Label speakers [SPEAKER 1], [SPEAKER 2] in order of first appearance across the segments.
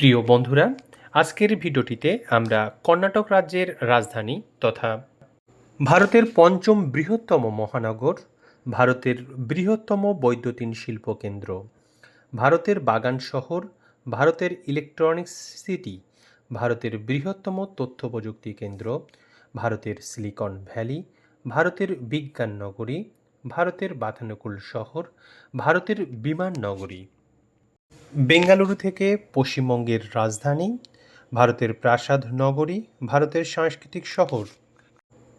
[SPEAKER 1] প্রিয় বন্ধুরা, আজকের ভিডিওটিতে আমরা কর্ণাটক রাজ্যের রাজধানী তথা ভারতের পঞ্চম বৃহত্তম মহানগর, ভারতের বৃহত্তম বৈদ্যুতিন শিল্প কেন্দ্র, ভারতের বাগান শহর, ভারতের ইলেকট্রনিক্স সিটি, ভারতের বৃহত্তম তথ্য প্রযুক্তি কেন্দ্র, ভারতের সিলিকন ভ্যালি, ভারতের বিজ্ঞান নগরী, ভারতের বাতানুকূল শহর, ভারতের বিমান নগরী। বেঙ্গালুরু থেকে পশ্চিমবঙ্গের রাজধানী, ভারতের প্রাসাদ নগরী, ভারতের সাংস্কৃতিক শহর।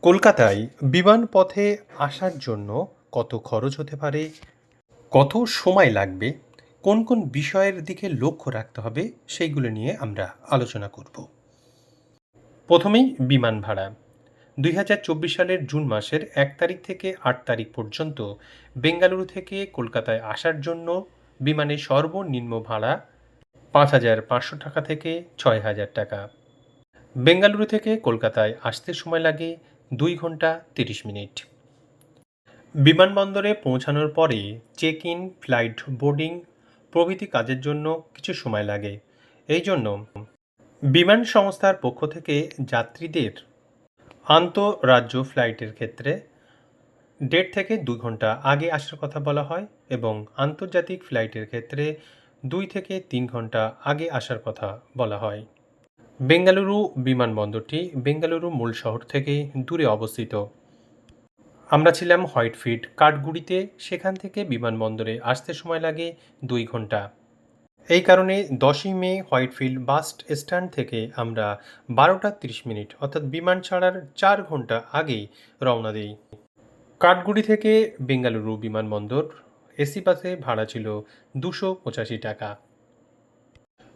[SPEAKER 1] কলকাতায় বিমান পথে আসার জন্য কত খরচ হতে পারে? কত সময় লাগবে? কোন কোন বিষয়ের দিকে লক্ষ্য রাখতে হবে? সেইগুলো নিয়ে আমরা আলোচনা করব। প্রথমেই বিমান ভাড়া। দুই হাজার চব্বিশ সালের জুন মাসের এক তারিখ থেকে আট তারিখ পর্যন্ত বেঙ্গালুরু থেকে কলকাতায় আসার জন্য বিমানে সর্বনিম্ন ভাড়া পাঁচ হাজার পাঁচশো টাকা থেকে ছয় হাজার টাকা। বেঙ্গালুরু থেকে কলকাতায় আসতে সময় লাগে দুই ঘণ্টা তিরিশ মিনিট। বিমানবন্দরে পৌঁছানোর পরে চেক ইন ফ্লাইট বোর্ডিং প্রভৃতি কাজের জন্য কিছু সময় লাগে। এই জন্য বিমান সংস্থার পক্ষ থেকে যাত্রীদের আন্তঃরাজ্য ফ্লাইটের ক্ষেত্রে দেড় থেকে দুই ঘণ্টা আগে আসার কথা বলা হয় এবং আন্তর্জাতিক ফ্লাইটের ক্ষেত্রে দুই থেকে তিন ঘণ্টা আগে আসার কথা বলা হয়। বেঙ্গালুরু বিমানবন্দরটি বেঙ্গালুরু মূল শহর থেকে দূরে অবস্থিত। আমরা ছিলাম হোয়াইটফিল্ড কাঠগুড়িতে, সেখান থেকে বিমানবন্দরে আসতে সময় লাগে দুই ঘণ্টা। এই কারণে দশই মে হোয়াইটফিল্ড বাস স্ট্যান্ড থেকে আমরা বারোটা তিরিশ মিনিট অর্থাৎ বিমান ছাড়ার চার ঘণ্টা আগেই রওনা দিই। কাঠগুড়ি থেকে বেঙ্গালুরু বিমানবন্দর, এসি বাসে ভাড়া ছিল দুশো পঁচাশি টাকা।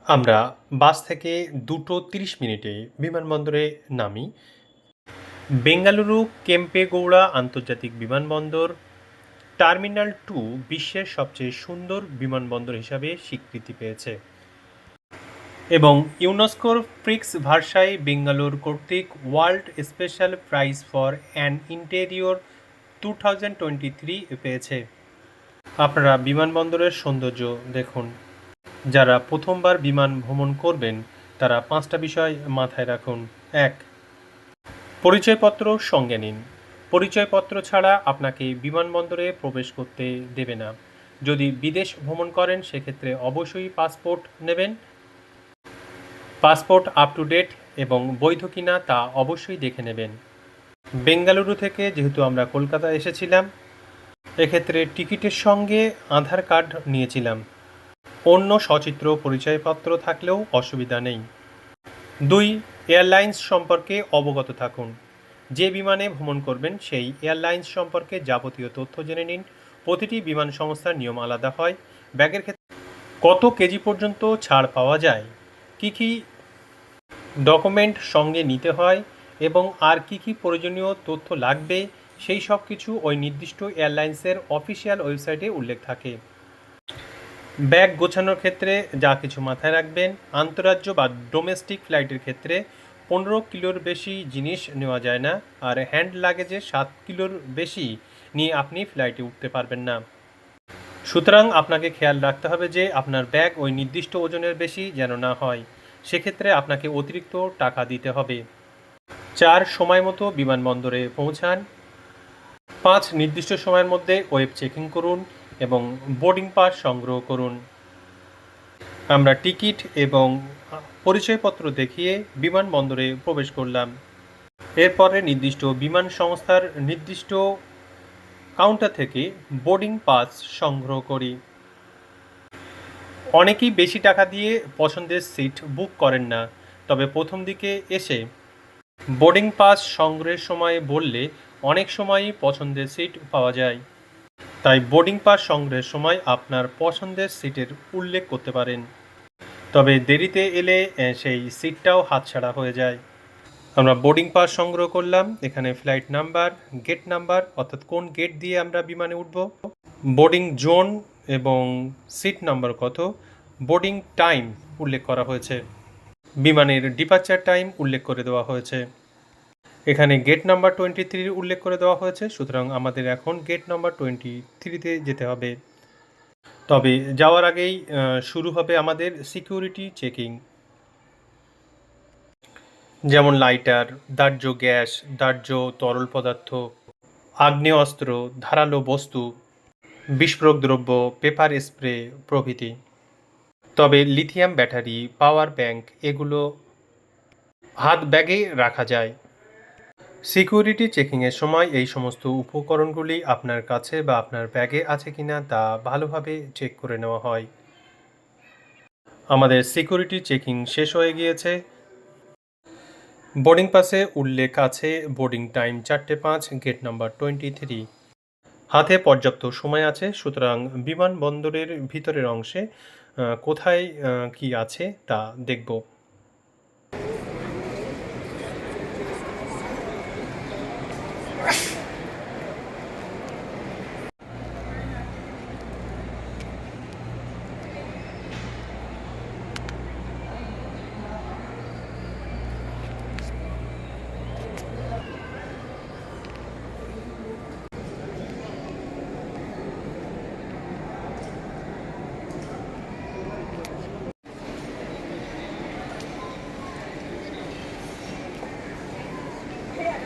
[SPEAKER 1] আমরা বাস থেকে দুটো তিরিশ মিনিটে বিমানবন্দরে নামি। বেঙ্গালুরু কেম্পেগৌড়া আন্তর্জাতিক বিমানবন্দর, টার্মিনাল টু বিশ্বের সবচেয়ে সুন্দর বিমানবন্দর হিসাবে স্বীকৃতি পেয়েছে। এবং ইউনেস্কোর ফ্রিক্স ভার্সাই বেঙ্গালোর কর্তৃক world special prize for an interior two thousand twenty three পেয়েছে। আপনারা বিমানবন্দরের সৌন্দর্য দেখুন। যারা প্রথমবার বিমান ভ্রমণ করবেন, তারা পাঁচটা বিষয় মাথায় রাখুন। এক, পরিচয়পত্র সঙ্গে নিন। পরিচয়পত্র ছাড়া আপনাকে বিমানবন্দরে প্রবেশ করতে দেবে না। যদি বিদেশ ভ্রমণ করেন, সেক্ষেত্রে অবশ্যই পাসপোর্ট নেবেন। পাসপোর্ট আপ টু ডেট এবং বৈধ কিনা তা অবশ্যই দেখে নেবেন। বেঙ্গালুরু থেকে যেহেতু আমরা কলকাতা এসেছিলাম, এক্ষেত্রে টিকিটের সঙ্গে আধার কার্ড নিয়েছিলাম। অন্য সচিত্র পরিচয়পত্র থাকলেও অসুবিধা নেই। দুই, এয়ারলাইন্স সম্পর্কে অবগত থাকুন। যে বিমানে ভ্রমণ করবেন সেই এয়ারলাইন্স সম্পর্কে যাবতীয় তথ্য জেনে নিন। প্রতিটি বিমান সংস্থার নিয়ম আলাদা হয়। ব্যাগের ক্ষেত্রে কত কেজি পর্যন্ত ছাড় পাওয়া যায়? কী কী ডকুমেন্ট সঙ্গে নিতে হয়? এবং আর কি কি প্রয়োজনীয় তথ্য লাগবে, সেই সব কিছু ওই নির্দিষ্ট এয়ারলাইন্সের অফিসিয়াল ওয়েবসাইটে উল্লেখ থাকে। ব্যাগ গোছানোর ক্ষেত্রে যা কিছু মাথায় রাখবেন, আন্তরাজ্য বা ডোমেস্টিক ফ্লাইটের ক্ষেত্রে পনেরো কিলোর বেশি জিনিস নেওয়া যায় না, আর হ্যান্ড লাগেজে সাত কিলোর বেশি নিয়ে আপনি ফ্লাইটে উঠতে পারবেন না। সুতরাং আপনাকে খেয়াল রাখতে হবে যে আপনার ব্যাগ ওই নির্দিষ্ট ওজনের বেশি যেন না হয়, সেক্ষেত্রে আপনাকে অতিরিক্ত টাকা দিতে হবে। চার সময় মতো বিমানবন্দরে পৌঁছান। পাঁচ নির্দিষ্ট সময়ের মধ্যে ওয়েব চেকিং করুন এবং বোর্ডিং পাস সংগ্রহ করুন। আমরা টিকিট এবং পরিচয়পত্র দেখিয়ে বিমানবন্দরে প্রবেশ করলাম। এরপরে নির্দিষ্ট বিমান সংস্থার নির্দিষ্ট কাউন্টার থেকে বোর্ডিং পাস সংগ্রহ করি। অনেকেই বেশি টাকা দিয়ে পছন্দের সিট বুক করেন না, তবে প্রথম দিকে এসে বোর্ডিং পাস সংগ্রহের সময় বললে অনেক সময়ই পছন্দের সিট পাওয়া যায়। তাই বোর্ডিং পাস সংগ্রহের সময় আপনার পছন্দের সিটের উল্লেখ করতে পারেন। তবে দেরিতে এলে সেই সিটটাও হাতছাড়া হয়ে যায়। আমরা বোর্ডিং পাস সংগ্রহ করলাম। এখানে ফ্লাইট নাম্বার, গেট নাম্বার, অর্থাৎ কোন গেট দিয়ে আমরা বিমানে উঠব, বোর্ডিং জোন এবং সিট নাম্বার কত, বোর্ডিং টাইম উল্লেখ করা হয়েছে। বিমানের ডিপার্চার টাইম উল্লেখ করে দেওয়া হয়েছে। এখানে গেট নাম্বার টোয়েন্টি থ্রির উল্লেখ করে দেওয়া হয়েছে, সুতরাং আমাদের এখন গেট নাম্বার টোয়েন্টি থ্রিতে যেতে হবে। তবে যাওয়ার আগেই শুরু হবে আমাদের সিকিউরিটি চেকিং যেমন লাইটার দাহ্য গ্যাস, দাহ্য তরল পদার্থ, আগ্নেয়াস্ত্র, ধারালো বস্তু, বিস্ফোরক দ্রব্য পেপার স্প্রে প্রভৃতি। তবে লিথিয়াম ব্যাটারি, পাওয়ার ব্যাংক এগুলো হাত ব্যাগে রাখা যায়। সিকিউরিটি চেকিংয়ের সময় এই সমস্ত উপকরণগুলি আপনার কাছে বা আপনার ব্যাগে আছে কিনা তা ভালোভাবে চেক করে নেওয়া হয়। আমাদের সিকিউরিটি চেকিং শেষ হয়ে গিয়েছে। বোর্ডিং পাসে উল্লেখ আছে বোর্ডিং টাইম চারটে পাঁচ, গেট নাম্বার টোয়েন্টি থ্রি। হাতে পর্যাপ্ত সময় আছে, সুতরাং বিমানবন্দরের ভিতরের অংশে কোথায় কি আছে তা দেখব।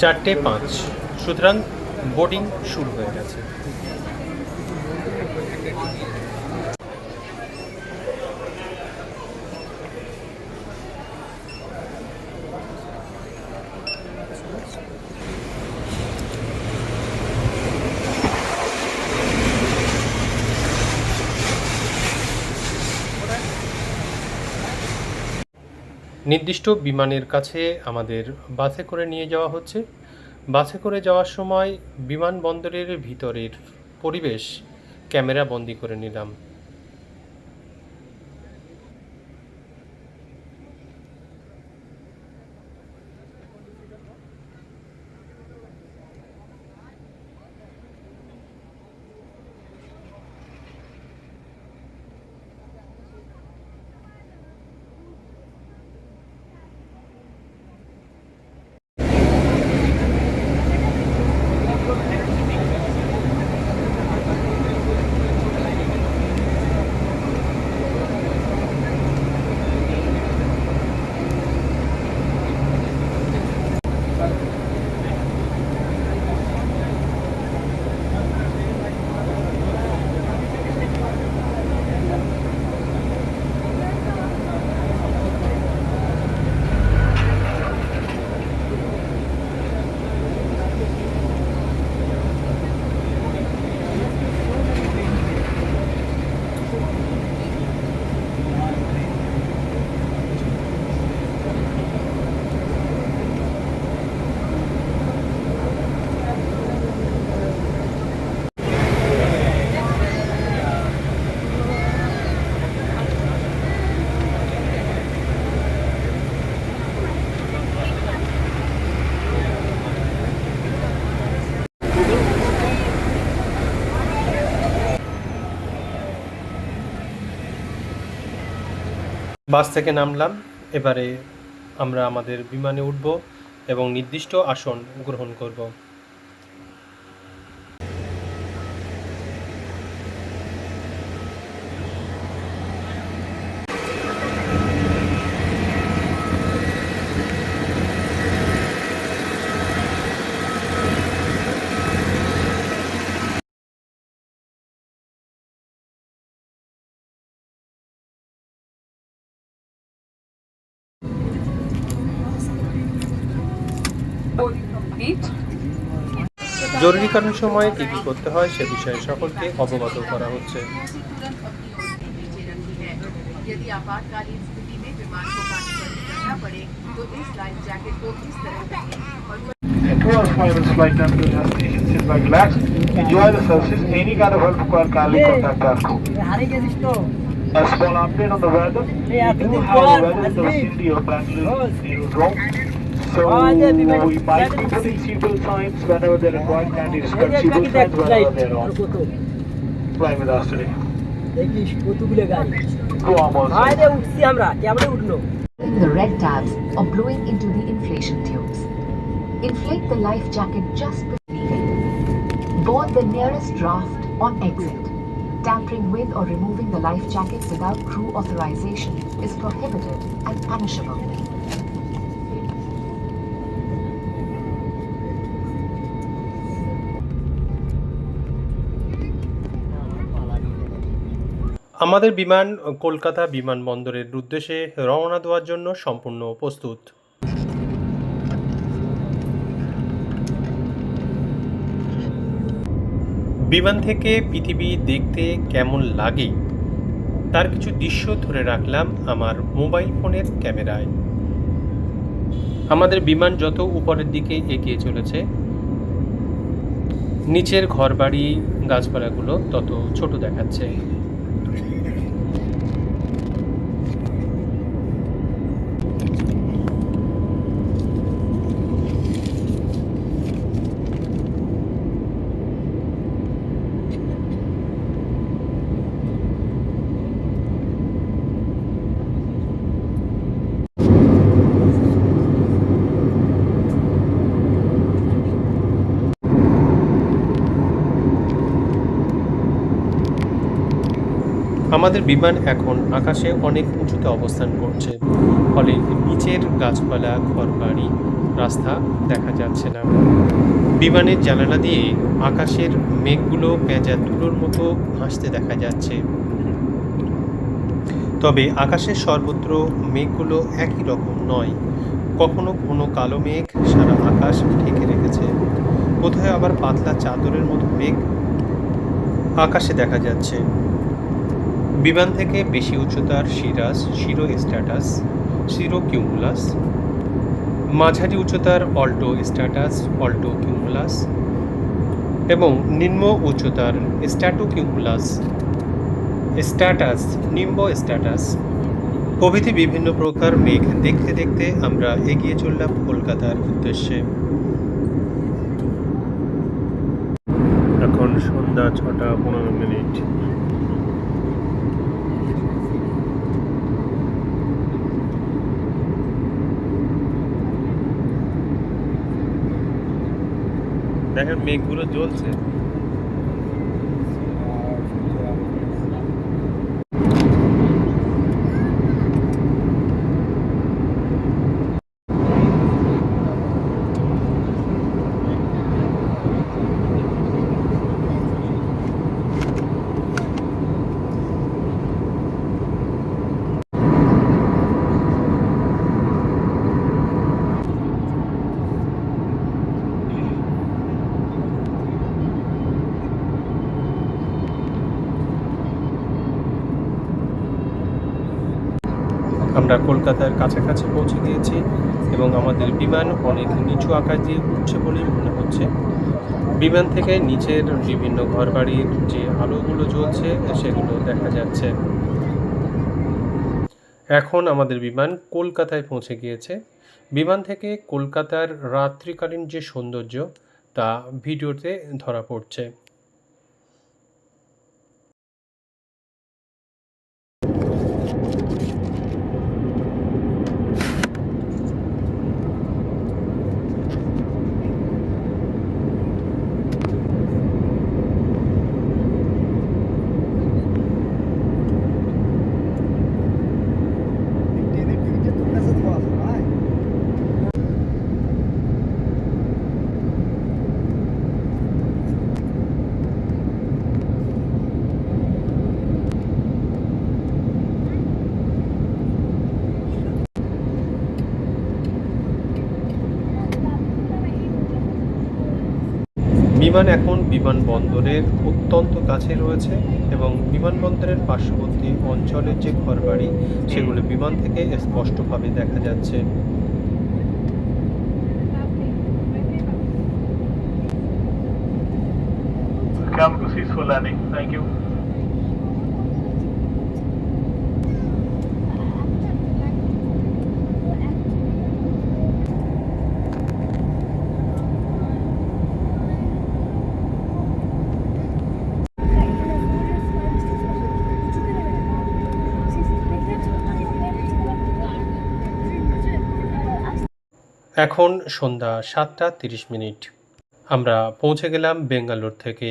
[SPEAKER 1] চারটে পাঁচ। সুতরাং বোর্ডিং শুরু হয়ে গেছে। নির্দিষ্ট বিমানের কাছে আমাদের বাসে করে নিয়ে যাওয়া হচ্ছে। বাসে করে যাওয়ার সময় বিমানবন্দরের ভিতরের পরিবেশ ক্যামেরা বন্দি করে নিলাম। বাস থেকে নামলাম। এবারে আমরা আমাদের বিমানে উঠব এবং নির্দিষ্ট আসন গ্রহণ করব। জরুরিকালীন সময়ে কী কী করতে হয় সে বিষয়ে সকলকে অবগত করা হচ্ছে
[SPEAKER 2] यदि आपातकालीन स्थिति में विमान को पानी बंद करना पड़े तो इस लाइफ जैकेट को इस तरह पहने और
[SPEAKER 3] And to our final flight time to destination, sit back, relax, enjoy the services. Any kind of help required, kindly contact our crew.
[SPEAKER 4] হারিয়ে গেছিস তো
[SPEAKER 3] A small update on the weather. We do have a weather in the vicinity of Bangalore Aerodrome. So we might be putting seatbelt signs whenever they're required. Kindly respect seatbelt signs whenever they're on.
[SPEAKER 4] কত
[SPEAKER 3] Fly with us today.
[SPEAKER 4] দেখিস কতগুলো গাড়ি
[SPEAKER 3] Go on, boss.
[SPEAKER 4] High রে উঠছি আমরা কেমনে উঠলো
[SPEAKER 5] in the red tabs or blowing into the inflation tubes. Inflate the life jacket just before leaving. Board the nearest draft on exit. Tampering with or removing the life jacket without crew authorization is prohibited and punishable.
[SPEAKER 1] আমাদের বিমান, কলকাতা বিমানবন্দরের উদ্দেশ্যে রওনা দেওয়ার জন্য সম্পূর্ণ প্রস্তুত। বিমান থেকে পৃথিবী দেখতে কেমন লাগে, তার কিছু দৃশ্য ধরে রাখলাম আমার মোবাইল ফোনের ক্যামেরায়। আমাদের বিমান যত উপরের দিকে এগিয়ে চলেছে, নিচের ঘরবাড়ি, গাছপালাগুলো তত ছোট দেখাচ্ছে। আমাদের বিমান এখন আকাশে অনেক উঁচুতে অবস্থান করছে। ফলে নিচের গাছপালা, ঘরবাড়ি, রাস্তা দেখা যাচ্ছে না। বিমানের জানালা দিয়ে আকাশের মেঘগুলো পেঁজা তুলোর মতো ভাসতে দেখা যাচ্ছে। তবে আকাশের সর্বত্র মেঘগুলো একই রকম নয়। কখনো কোনো কালো মেঘ সারা আকাশ ঢেকে রেখেছে। কোথায় আবার পাতলা চাদরের মতো মেঘ আকাশে দেখা যাচ্ছে। বিমান থেকে বেশি উচ্চতার cirrus cirrostratus, cirrocumulus, মাঝারি উচ্চতার অল্টো স্ট্যাটাস, অল্টো কিউমুলাস, এবং নিম্ন উচ্চতার stratocumulus, stratus, nimbostratus. প্রভৃতি বিভিন্ন প্রকার মেঘ দেখতে দেখতে আমরা এগিয়ে চললাম কলকাতার উদ্দেশ্যে। এখন সন্ধ্যা ছটা পনেরো মিনিট। দেখেন মেঘগুলো জ্বলছে। আমরা কলকাতার কাছাকাছি পৌঁছে গিয়েছি এবং আমাদের বিমান অনেক নিচু আকাশ দিয়ে উঠছে বলেই মনে হচ্ছে। বিমান থেকে নিচের বিভিন্ন ঘরবাড়ির যে আলোগুলো জ্বলছে, সেগুলো দেখা যাচ্ছে। এখন আমাদের বিমান কলকাতায় পৌঁছে গিয়েছে। বিমান থেকে কলকাতার রাত্রিকালীন যে সৌন্দর্য, তা ভিডিওতে ধরা পড়ছে। বিমান এখন বিমানবন্দরের অত্যন্ত কাছে রয়েছে এবং বিমানবন্দরের পার্শ্ববর্তী অঞ্চলের যে ঘরবাড়ি, সেগুলো বিমান থেকে স্পষ্টভাবে দেখা যাচ্ছে
[SPEAKER 3] Come landing. Thank you.
[SPEAKER 1] এখন সন্ধ্যা সাতটা তিরিশ মিনিট। আমরা পৌঁছে গেলাম বেঙ্গালোর থেকে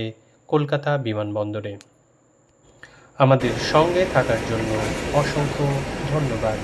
[SPEAKER 1] কলকাতা বিমানবন্দরে। আমাদের সঙ্গে থাকার জন্য অসংখ্য ধন্যবাদ।